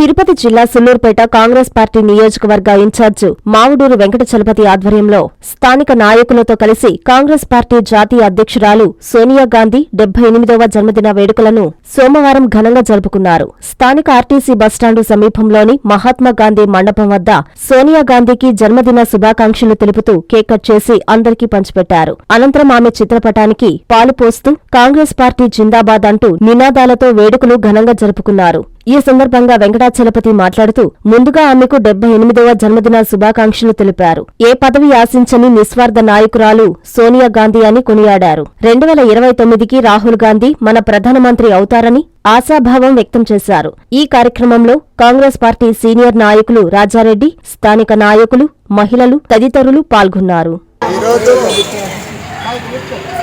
తిరుపతి జిల్లా సుల్లూరుపేట కాంగ్రెస్ పార్టీ నియోజకవర్గ ఇన్ఛార్జ్ మావుడూరు వెంకట చలపతి ఆధ్వర్యంలో స్థానిక నాయకులతో కలిసి కాంగ్రెస్ పార్టీ జాతీయ అధ్యక్షురాలు సోనియా గాంధీ డెబ్బై ఎనిమిదవ జన్మదిన వేడుకలను సోమవారం ఘనంగా జరుపుకున్నారు. స్థానిక ఆర్టీసీ బస్టాండు సమీపంలోని మహాత్మా గాంధీ మండపం వద్ద సోనియా గాంధీకి జన్మదిన శుభాకాంక్షలు తెలుపుతూ కేక్ కట్ చేసి అందరికీ పంచిపెట్టారు. అనంతరం ఆమె చిత్రపటానికి పాలు పోస్తూ కాంగ్రెస్ పార్టీ జిందాబాద్ అంటూ నినాదాలతో వేడుకలు ఘనంగా జరుపుకున్నారు. ఈ సందర్భంగా వెంకటాచలపతి మాట్లాడుతూ ముందుగా ఆమెకు డెబ్బై ఎనిమిదవ జన్మదిన శుభాకాంక్షలు తెలిపారు. ఏ పదవి ఆశించని నిస్వార్థ నాయకురాలు సోనియా గాంధీ అని కొనియాడారు. రెండు వేల ఇరవై తొమ్మిదికి రాహుల్ గాంధీ మన ప్రధానమంత్రి అవుతారని ఆశాభావం వ్యక్తం చేశారు. ఈ కార్యక్రమంలో కాంగ్రెస్ పార్టీ సీనియర్ నాయకులు రాజారెడ్డి స్థానిక నాయకులు మహిళలు తదితరులు పాల్గొన్నారు.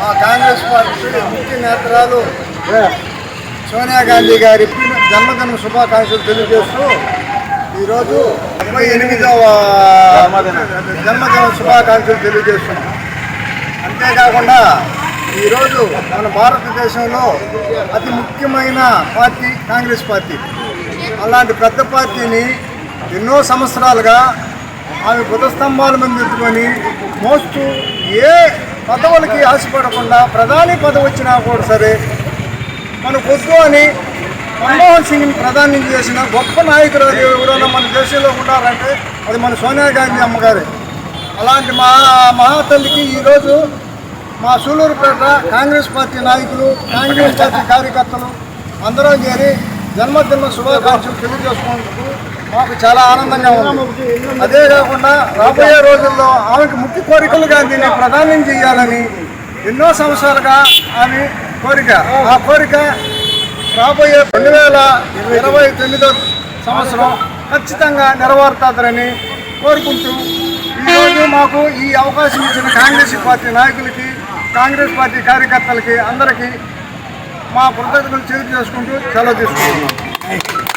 మా కాంగ్రెస్ పార్టీ ముఖ్య నేతరాలు సోనియా గాంధీ గారి జన్మదిన శుభాకాంక్షలు తెలియజేస్తూ ఈరోజు ముప్పై ఎనిమిదవ జన్మదిన శుభాకాంక్షలు తెలియజేస్తున్నాం. అంతేకాకుండా ఈరోజు మన భారతదేశంలో అతి ముఖ్యమైన పార్టీ కాంగ్రెస్ పార్టీ. అలాంటి పెద్ద పార్టీని ఎన్నో సంవత్సరాలుగా ఆమె బుధస్తంభాల మీద ఎత్తుకొని మోస్ట్ ఏ పదవులకి ఆశపడకుండా ప్రధాని పదవి వచ్చినా కూడా సరే మనకు వద్దు అని మన్మోహన్ సింగ్ని ప్రధాని చేసిన గొప్ప నాయకుడు ఎవరైనా మన దేశంలో ఉన్నారంటే అది మన సోనియా గాంధీ అమ్మగారే. అలాంటి మా మహాతల్లికి ఈరోజు మా సూలూరుపేట కాంగ్రెస్ పార్టీ నాయకులు కాంగ్రెస్ పార్టీ కార్యకర్తలు అందరం చేరి జన్మదిన శుభాకాంక్షలు తెలియజేసుకున్నందుకు మాకు చాలా ఆనందంగా ఉంది. అదే కాకుండా రాబోయే రోజుల్లో ఆమెకు ముఖ్య కోరికలు గాంధీని ప్రధానం చేయాలని ఎన్నో సంవత్సరాలుగా ఆమె కోరిక. ఆ కోరిక రాబోయే రెండు వేల ఇరవై తొమ్మిదో సంవత్సరం ఖచ్చితంగా నెరవేరుతుందని కోరుకుంటూ ఈరోజు మాకు ఈ అవకాశం ఇచ్చిన కాంగ్రెస్ పార్టీ నాయకులకి కాంగ్రెస్ పార్టీ కార్యకర్తలకి అందరికీ మా కృతజ్ఞతలు చేసుకుంటూ సెలవు తీసుకుంటున్నాం.